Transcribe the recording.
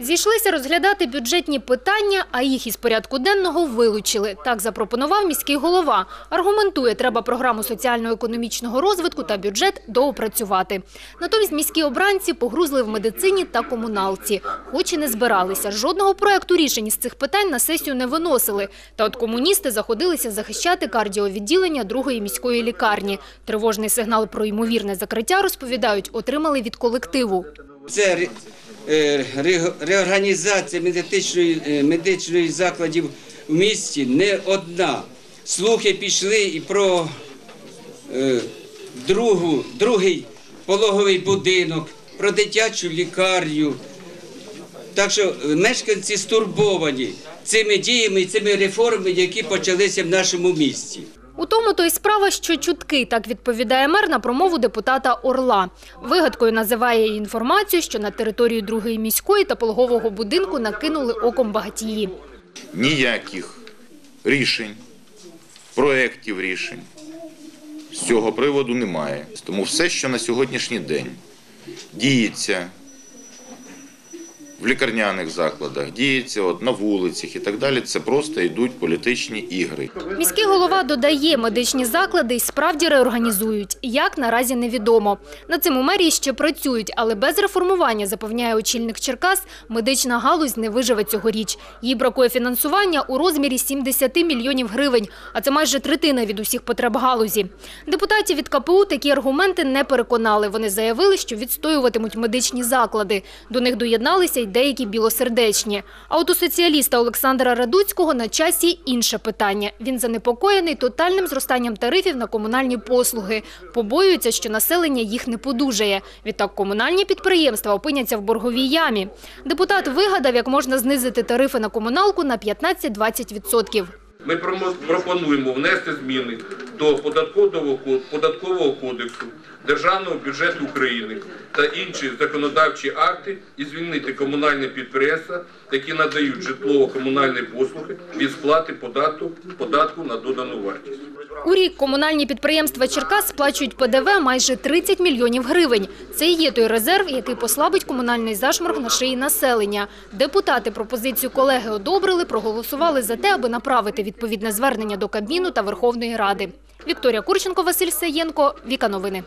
Зійшлися розглядати бюджетні питання, а їх із порядку денного вилучили. Так запропонував міський голова. Аргументує, треба програму соціально-економічного розвитку та бюджет доопрацювати. Натомість міські обранці погрузли в медицині та комуналці. Хоч і не збиралися. Жодного проекту рішень із цих питань на сесію не виносили. Та от комуністи заходилися захищати кардіовідділення другої міської лікарні. Тривожний сигнал про ймовірне закриття, розповідають, отримали від колективу. Це реорганізація медичної, е, медичної закладів в місті не одна. Слухи пішли і про е, другу, другий пологовий будинок, про дитячу лікарню. Так що е, мешканці стурбовані цими діями і цими реформами, які почалися в нашому місті. У тому то й справа, що чутки, так відповідає мер на промову депутата Орла. Вигадкою називає інформацію, що на територію другої міської та пологового будинку накинули оком багатії. ніяких рішень, проєктів рішень з цього приводу немає. Тому все, що на сьогоднішній день діється в лікарняних закладах, діється на вулицях і так далі, це просто йдуть політичні ігри. Міський голова додає, медичні заклади й справді реорганізують. Як наразі невідомо. Над цим у мерії ще працюють, але без реформування, запевняє очільник Черкас, медична галузь не виживе цьогоріч. Їй бракує фінансування у розмірі 70 мільйонів гривень, а це майже третина від усіх потреб галузі. Депутатів від КПУ такі аргументи не переконали. Вони заявили, що відстоюватимуть медичні заклади. До них доєдналися й деякі білосердечні. А от у соціаліста Олександра Радуцького на часі інше питання. Він занепокоєний тотальним зростанням тарифів на комунальні послуги. Побоюється, що населення їх не подужає. Відтак комунальні підприємства опиняться в борговій ямі. Депутат вигадав, як можна знизити тарифи на комуналку на 15-20%. Ми пропонуємо внести зміни до податкового, ко- кодексу, Державного бюджету України та інші законодавчі акти і звільнити комунальні підприємства, які надають житлово-комунальні послуги від сплати податку, податку на додану вартість. У рік комунальні підприємства Черкас сплачують ПДВ майже 30 мільйонів гривень. Це і є той резерв, який послабить комунальний зашморг на шиї населення. Депутати пропозицію колеги одобрили, проголосували за те, аби направити відповідне звернення до Кабміну та Верховної Ради. Вікторія Курченко, Василь Саєнко, Віка Новини.